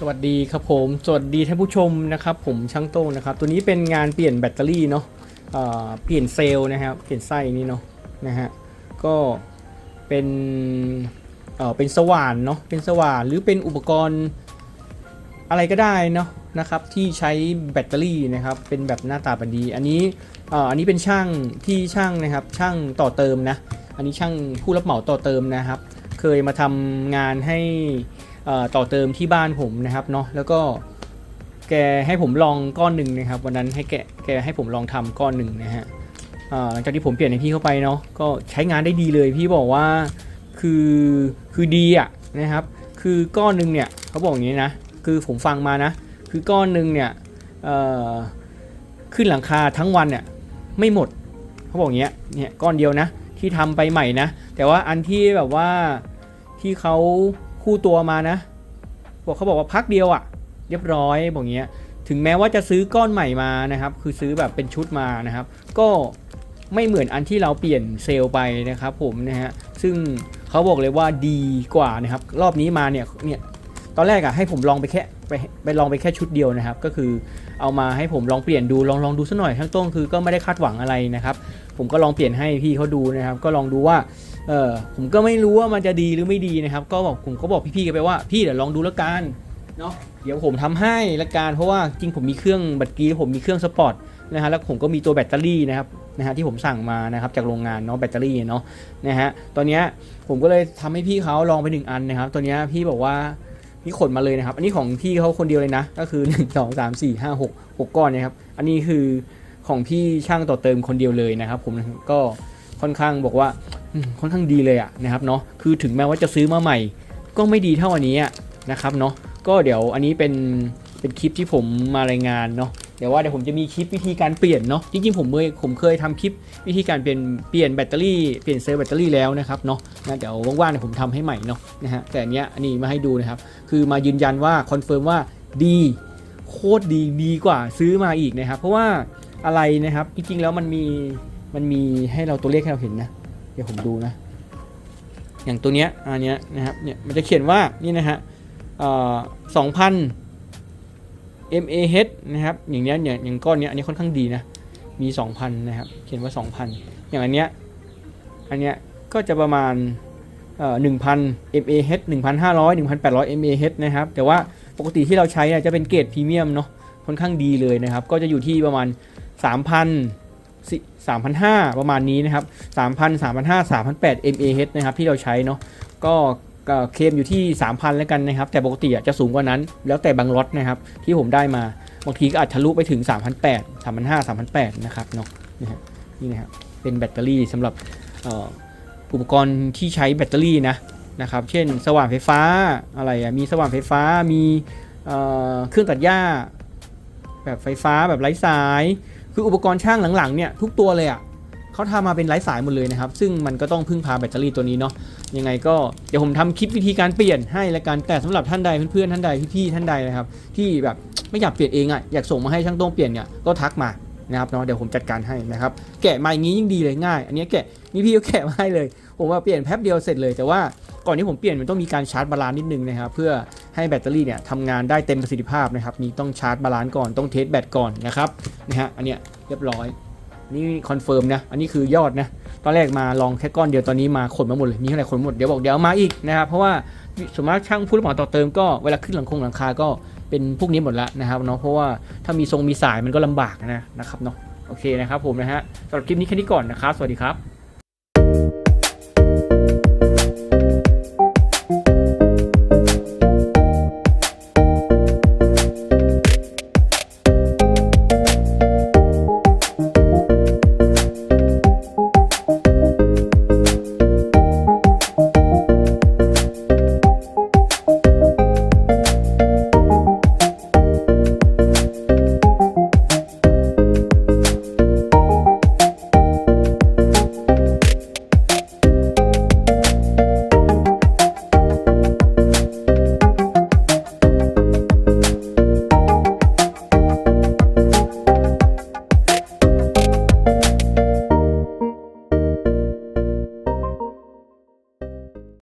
สวัสดีครับผม สวัสดีท่านผู้ชมนะครับผมช่างโต้งนะครับ ตัวนี้เป็นงานเปลี่ยนแบตเตอรี่เนาะเเปลี่ยนเซลล์นะครับเปลี่ยนไส้นี่เนาะนะฮะก็เป็นเเป็นสว่านเนาะเป็นสว่านหรือเป็นอุปกรณ์อะไรก็ได้เนาะนะครับที่ใช้แบตเตอรี่นะครับเป็นแบบหน้าตาแบันดีอันนี้อันนี้เป็นช่างที่ช่างนะครับช่างต่อเติมนะอันนี้ช่างผู้รับเหมาต่อเติมนะครับ เคยมาทำงานให้ ต่อเติมที่บ้านผมนะครับเนาะแล้วก็แกให้ผมลองก้อนหนึ่งนะครับ วันนั้นให้แกแกให้ผมลองทำก้อนหนึ่งนะฮะหลังจากที่ผมเปลี่ยนให้พี่เข้าไปเนาะก็ใช้งานได้ดีเลยพี่บอกว่าคือคือดีอะนะครับ คือก้อนหนึ่งเนี่ยเขาบอกอย่างนี้นะคือผมฟังมานะ คือก้อนหนึ่งเนี่ยขึ้นหลังคาทั้งวันเนี่ยไม่หมดเขาบอกอย่างเงี้ยเนี่ยก้อนเดียวนะที่ทำไปใหม่นะ แต่ว่าอันที่แบบว่าที่เขา คู่ตัวมานะ บอกเขาบอกว่าพักเดียวอะ่ะ เรียบร้อยบอกเงี้ย ถึงแม้ว่าจะซื้อก้อนใหม่มานะครับ คือซื้อแบบเป็นชุดมานะครับ ก็ไม่เหมือนอันที่เราเปลี่ยนเซลล์ไปนะครับ ผมนะฮะ ซึ่งเขาบอกเลยว่าดีกว่านะครับ รอบนี้มาเนี่ย เนี่ย ตอนแรกอะให้ผมลองไปแค่ไปไปลองไปแค่ชุดเดียวนะครับ ก็คือเอามาให้ผมลองเปลี่ยนดูลองลองดูสักหน่อยทั้งต้นคือก็ไม่ได้คาดหวังอะไรนะครับ ผมก็ลองเปลี่ยนให้พี่เขาดูนะครับ ก็ลองดูว่า เออผมก็ไม่รู้ว่ามันจะดีหรือไม่ดีนะครับ ก็บอกผมก็บอกพี่ๆกันไปว่าพี่เดี๋ยวลองดูแล้วกันเนาะเดี๋ยวผมทำให้ละกันเพราะว่าจริงผมมีเครื่องบัตรกีผมมีเครื่องสปอร์ตนะฮะแล้วผมก็มีตัวแบตเตอรี่นะครับนะฮะที่ผมสั่งมานะครับจากโรงงานเนาะแบตเตอรี่เนาะนะฮะตอนนี้ผมก็เลยทำให้พี่เขาลองไปหนึ่งอันนะครับตัวเนี้พี่บอกว่าพี่ขนมาเลยนะครับ อันนี้ของพี่เขาคนเดียวเลยนะ ก็คือ 1 2 3 4 5 6 6 ก้อนนะครับ อันนี้คือของพี่ช่างต่อเติมคนเดียวเลยนะครับ ผมก็ค่อนข้างบอกว่า ค่อนข้างดีเลยอะนะครับเนาะคือถึงแม้ว่าจะซื้อมาใหม่ ก็ไม่ดีเท่าอันนี้นะครับเนาะก็เดี๋ยวอันนี้เป็นเป็นคลิปที่ผมมารายงานเนาะเดี๋ยวว่าเดี๋ยวผมจะมีคลิปวิธีการเปลี่ยนเนาะจริงๆผมเคยผมเคยทำคลิปวิธีการเปลี่ยนเปลี่ยนแบตเตอรี่เปลี่ยนเซลล์แบตเตอรี่แล้วนะครับเนาะนะเดี๋ยวว่างๆเดี๋ยวผมทำให้ใหม่เนาะนะฮะแต่อันเนี้ยอันนี้มาให้ดูนะครับคือมายืนยันว่าคอนเฟิร์มว่าดีโคตรดีดีกว่าซื้อมาอีกนะครับเพราะว่าอะไรนะครับจริงๆแล้วมันมีมันมีให้เราตัวเลขให้เราเห็นนะ เดี๋ยวผมดูนะ อย่างตัวเนี้ยอันเนี้ยนะครับเนี่ยมันจะเขียนว่านี่นะฮะสองพัน mAh นะครับอย่างเนี้ยอย่างอย่างก้อนเนี้ยอันนี้ค่อนข้างดีนะมี 2,000 นะครับ เขียนว่า 2,000 อย่างอันเนี้ยอันเนี้ยก็จะประมาณเอ่อ1,000 mAh 1,500 1,800 mAh นะครับแต่ว่าปกติที่เราใช้เนี่ยจะเป็นเกรดพรีเมียมเนาะค่อนข้างดีเลยนะครับ ก็จะอยู่ที่ประมาณ 3,000 3,500 ประมาณนี้นะครับ3,000 3,500 3,800 mAh นะครับที่เราใช้เนาะก็ก็เคมอยู่ที่ 3,000 แล้วกันนะครับ แต่ปกติจะสูงกว่านั้น แล้วแต่บางล็อตนะครับ ที่ผมได้มา บางทีก็อาจทะลุไปถึง 3,800 3,500 3,800 นะครับเนาะนี่ฮะนี่นะครับเป็นแบตเตอรี่สำหรับอุปกรณ์ที่ใช้แบตเตอรี่นะนะครับ เช่น สว่านไฟฟ้าอะไรอะมีสว่านไฟฟ้ามีเครื่องตัดหญ้า แบบไฟฟ้าแบบไร้สาย คืออุปกรณ์ช่างหลังๆเนี่ยทุกตัวเลยอะเขาทำมาเป็นไร้สายหมดเลยนะครับ ซึ่งมันก็ต้องพึ่งพาแบตเตอรี่ตัวนี้เนาะยังไงก็เดี๋ยวผมทำคลิปวิธีการเปลี่ยนให้และกันแต่สำหรับท่านใดเพื่อนๆท่านใดพี่ๆท่านใดนะครับ ที่แบบไม่อยากเปลี่ยนเองอะอยากส่งมาให้ช่างโต้งเปลี่ยนเนี่ยก็ทักมานะครับเนาะเดี๋ยวผมจัดการให้นะครับแกะมาอย่างนี้ยิ่งดีเลยง่าย อันนี้แกะนี่พี่ก็แกะมาให้เลย ผมว่าเปลี่ยนแป๊บเดียวเสร็จเลยแต่ว่า ก่อนที่ผมเปลี่ยนมันต้องมีการชาร์จบาลานซ์นิดนึงนะครับเพื่อให้แบตเตอรี่เนี่ยทำงานได้เต็มประสิทธิภาพนะครับมีต้องชาร์จบาลานซ์ก่อนต้องเทสแบตก่อนนะครับนะฮะอันเนี้ยเรียบร้อยนี่คอนเฟิร์มนะ อันนี้คือยอดนะ ตอนแรกมาลองแค่ก้อนเดียว ตอนนี้มาขนมาหมดเลยมีเท่าไหร่ขนหมด เดี๋ยวบอกเดี๋ยวมาอีกนะครับ เพราะว่าสมมติช่างผู้รับเหมาต่อเติมก็เวลาขึ้นหลังคงหลังคาก็เป็นพวกนี้หมดแล้วนะครับเนาะ เพราะว่าถ้ามีทรงมีสายมันก็ลำบากนะนะครับเนาะ โอเคนะครับผมนะฮะสำหรับคลิปนี้แค่นี้ก่อนนะครับ สวัสดีครับ